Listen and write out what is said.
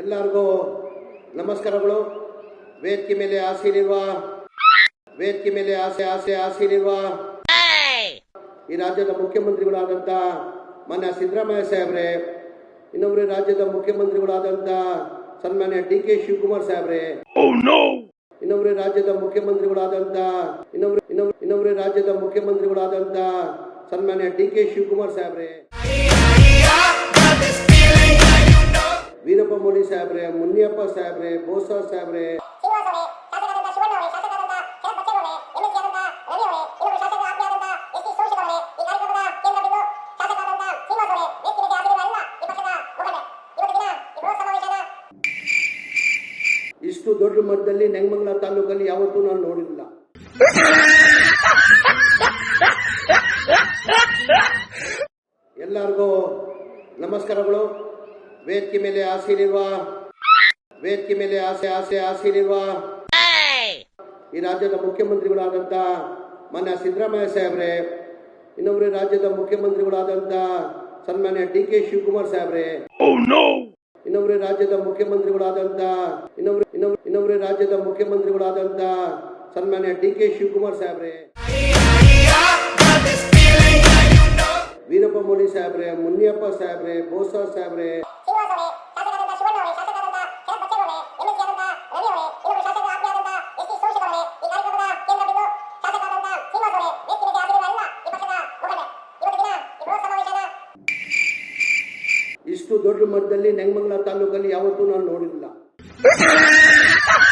ಎಲ್ಲರಿಗೂ ನಮಸ್ಕಾರಗಳು. ವೇದಿಕೆ ಮೇಲೆ ಆಸೀನಿರುವ ವೇದಿಕೆ ಮೇಲೆ ಆಸೆ ಆಸೆ ಆಸೀನಿರುವ ಈ ರಾಜ್ಯದ ಮುಖ್ಯಮಂತ್ರಿಗಳಾದಂತ ಮಾನ್ಯ ಸಿದ್ದರಾಮಯ್ಯ ಸಾಹೇಬ್ರೆ, ಇನ್ನೊಬ್ಬರು ರಾಜ್ಯದ ಮುಖ್ಯಮಂತ್ರಿಗಳಾದಂತ ಸನ್ಮಾನ್ಯ ಡಿ ಕೆ ಶಿವಕುಮಾರ್ ಸಾಹೇಬ್ರೆ, ಇನ್ನೊಬ್ಬರು ರಾಜ್ಯದ ಮುಖ್ಯಮಂತ್ರಿಗಳಾದಂತ ಇನ್ನೊಬ್ರು ಇನ್ನೊಬ್ರು ರಾಜ್ಯದ ಮುಖ್ಯಮಂತ್ರಿಗಳಾದಂತ ಸನ್ಮಾನ್ಯ ಡಿ ಕೆ ಶಿವಕುಮಾರ್ ಸಾಹೇಬ್ರೆ ಮೊಯ್ಲಿ ಸಾಹೇಬ್ರೆ ಮುನಿಯಪ್ಪ ಸಾಹೇಬ್ರೆ ಬೋಸ ಸಾಹೇಬ್ರೆ. ಇಷ್ಟು ದೊಡ್ಡ ಮಟ್ಟದಲ್ಲಿ ನೆಂಗಮಂಗಲ ತಾಲೂಕಲ್ಲಿ ಯಾವತ್ತೂ ನಾನು ನೋಡಿಲ್ಲ. ಎಲ್ಲರಿಗೂ ನಮಸ್ಕಾರಗಳು. ವೇದಿಕೆ ಮೇಲೆ ಆಸೀನಿರುವ ವೇದಿಕೆ ಮೇಲೆ ಆಸೆ ಆಸೆ ಆಸೀನಿರುವ ಈ ರಾಜ್ಯದ ಮುಖ್ಯಮಂತ್ರಿಗಳಾದಂತ ಮಾನ್ಯ ಸಿದ್ದರಾಮಯ್ಯ ಸಾಹೇಬ್ರೆ, ಇನ್ನೊಬ್ಬರು ರಾಜ್ಯದ ಮುಖ್ಯಮಂತ್ರಿಗಳಾದಂತ ಸನ್ಮಾನ್ಯ ಡಿ ಕೆ ಶಿವಕುಮಾರ್ ಸಾಹೇಬ್ರೆ, ಇನ್ನೊಬ್ಬರು ರಾಜ್ಯದ ಮುಖ್ಯಮಂತ್ರಿಗಳಾದಂತ ಇನ್ನೊಬ್ರು ಇನ್ನೊಬ್ಬರು ರಾಜ್ಯದ ಮುಖ್ಯಮಂತ್ರಿಗಳಾದಂತ ಸನ್ಮಾನ್ಯ ಡಿ ಕೆ ಶಿವಕುಮಾರ್ ಸಾಹೇಬ್ರೆ, ವೀರಪ್ಪ ಮೊಯ್ಲಿ ಸಾಹೇಬ್ರೆ, ಮುನಿಯಪ್ಪ ಸಾಹೇಬ್ರೆ, ಬೋಸಾ ಸಾಹೇಬ್ರೆ ದೊಡ್ಡ ಮಟ್ಟದಲ್ಲಿ ನೆಂಗಮಂಗಲ ತಾಲೂಕಲ್ಲಿ ಯಾವತ್ತೂ ನಾನು ನೋಡಿರಲಿಲ್ಲ